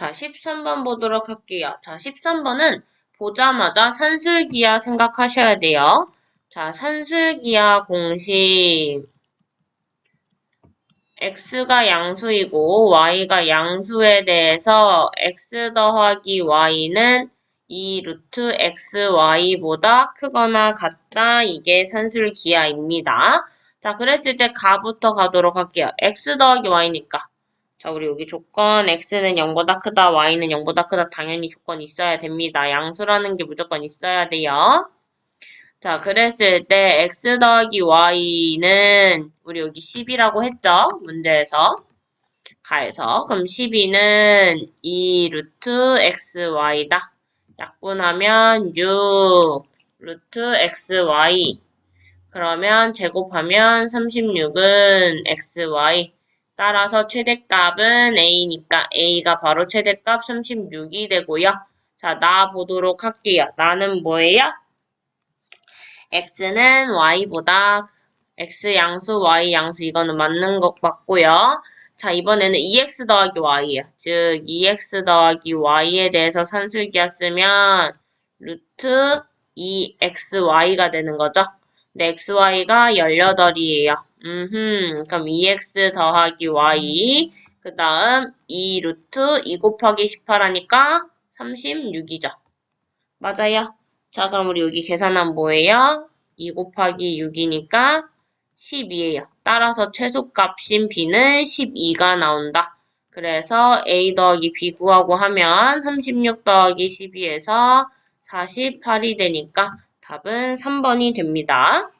자, 13번 보도록 할게요. 자, 13번은 보자마자 산술기하 생각하셔야 돼요. 자, 산술기하 공식. x가 양수이고 y가 양수에 대해서 x 더하기 y는 2 루트 xy보다 크거나 같다. 이게 산술기하입니다. 자, 그랬을 때 가부터 가도록 할게요. x 더하기 y니까. 자, 우리 여기 조건 x는 0보다 크다, y는 0보다 크다. 당연히 조건 있어야 됩니다. 양수라는 게 무조건 있어야 돼요. 자, 그랬을 때 x 더하기 y는 우리 여기 10이라고 했죠? 문제에서. 가에서. 그럼 12는 2 루트 xy다. 약분하면 6 루트 xy. 그러면 제곱하면 36은 xy. 따라서 최대값은 a니까 a가 바로 최대값 36이 되고요. 자, 나 보도록 할게요. 나는 뭐예요? x는 y보다 x 양수, y 양수 이거는 맞는 것 같고요. 자, 이번에는 2x 더하기 y예요. 즉 2x 더하기 y에 대해서 산술기하 쓰면 루트 2xy가 되는 거죠. 근데 xy가 18이에요. 음흠, 그럼 2x 더하기 y, 그 다음 2 루트 2 곱하기 18 하니까 36이죠. 맞아요. 자, 그럼 우리 여기 계산하면 뭐예요? 2 곱하기 6이니까 12예요. 따라서 최소값인 b는 12가 나온다. 그래서 a 더하기 b 구하고 하면 36 더하기 12에서 48이 되니까 답은 3번이 됩니다.